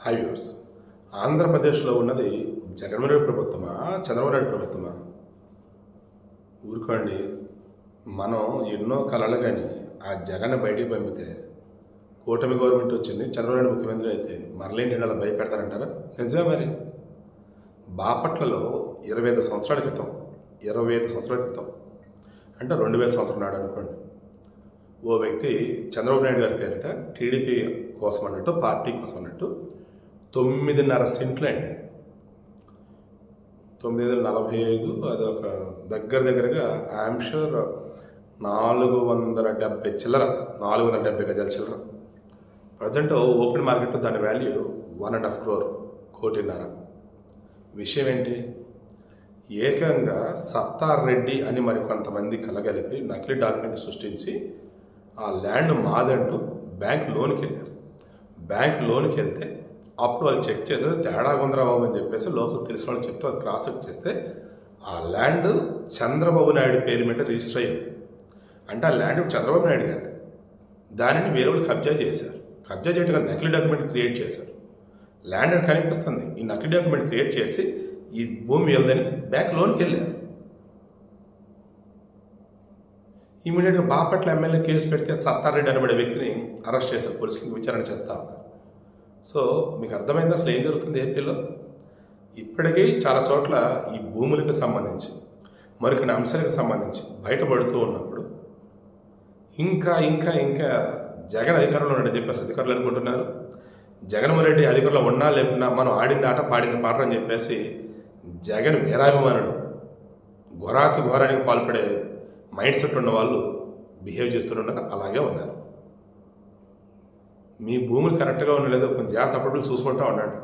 High viewers ఆంధ్రప్రదేశ్లో ఉన్నది జగన్మోహన్ రెడ్డి ప్రభుత్వమా చంద్రబాబు నాయుడు ప్రభుత్వమా? ఊరుకోండి. మనం ఎన్నో కళలు కానీ ఆ జగన్ బయటికి పంపితే కూటమి గవర్నమెంట్ వచ్చింది చంద్రబాబు నాయుడు ముఖ్యమంత్రి అయితే మరలేంటి అలా భయపెడతారంటారా? నిజమే మరి. బాపట్లలో ఇరవై ఐదు సంవత్సరాల క్రితం ఇరవై ఐదు సంవత్సరాల క్రితం అంటే రెండు వేల సంవత్సరం నాడు అనుకోండి ఓ వ్యక్తి చంద్రబాబు నాయుడు గారి పేరిట టీడీపీ కోసం అన్నట్టు పార్టీ కోసం అన్నట్టు తొమ్మిదిన్నర సెంట్లు అండి తొమ్మిది వందల నలభై ఐదు అది ఒక దగ్గర దగ్గరగా ఆమ్షూర్ నాలుగు వందల డెబ్బై చిల్లర నాలుగు వందల డెబ్బై గజాల చిల్లర. ప్రజెంట్ ఓపెన్ మార్కెట్లో దాని value one and half crore కోటిన్నర. విషయం ఏంటి? ఏకంగా సత్తార్ రెడ్డి అని మరి కొంతమంది కలగలిపి నకిలీ డాక్యుమెంట్ సృష్టించి ఆ ల్యాండ్ మాదంటూ బ్యాంక్ లోన్కి వెళ్ళారు బ్యాంక్ లోన్కి వెళ్తే అప్పుడు వాళ్ళు చెక్ చేసేది తేడా ఉందిరా బాబు అని చెప్పేసి లోకల్ తెలిసిన వాళ్ళు చెప్తే అది క్రాస్ చెక్ చేస్తే ఆ ల్యాండ్ చంద్రబాబు నాయుడు పేరు మీద రిజిస్టర్ అయ్యింది. అంటే ఆ ల్యాండ్ చంద్రబాబు నాయుడు గారిది. దానిని వేరే వాళ్ళు కబ్జా చేశారు. కబ్జా చేయడం నకిలీ డాక్యుమెంట్ క్రియేట్ చేశారు. ల్యాండ్ అని కనిపిస్తుంది. ఈ నకిలీ డాక్యుమెంట్ క్రియేట్ చేసి ఈ భూమి వెళ్దని బ్యాంక్ లోన్కి వెళ్ళారు. ఇమీడియట్గా బాపట్ల ఎమ్మెల్యే కేసు పెడితే సత్తారెడ్డి అనబడే వ్యక్తిని అరెస్ట్ చేశారు. పోలీసుకి విచారణ చేస్తా ఉన్నారు. సో మీకు అర్థమైంది అసలు ఏం జరుగుతుంది ఏపీలో ఇప్పటికీ చాలా చోట్ల ఈ భూములకు సంబంధించి మరికొన్ని అంశాలకు సంబంధించి బయటపడుతూ ఉన్నప్పుడు ఇంకా ఇంకా ఇంకా జగన్ అధికారంలో ఉన్నాడని చెప్పేసి అధికారులు అనుకుంటున్నారు. జగన్మోహన్ రెడ్డి అధికారంలో ఉన్నా లేకున్నా మనం ఆడింది ఆట పాడింది పాట అని చెప్పేసి జగన్ వీరాభిమానుడు ఘోరాతి ఘోరానికి పాల్పడే మైండ్ సెట్ ఉన్న వాళ్ళు బిహేవ్ చేస్తున్నారు అలాగే ఉన్నారు. మీ భూములు కరెక్ట్గా ఉండలేదో కొంచెం జాగ్రత్త అప్పుడప్పుడు చూసుకుంటూ ఉండండి.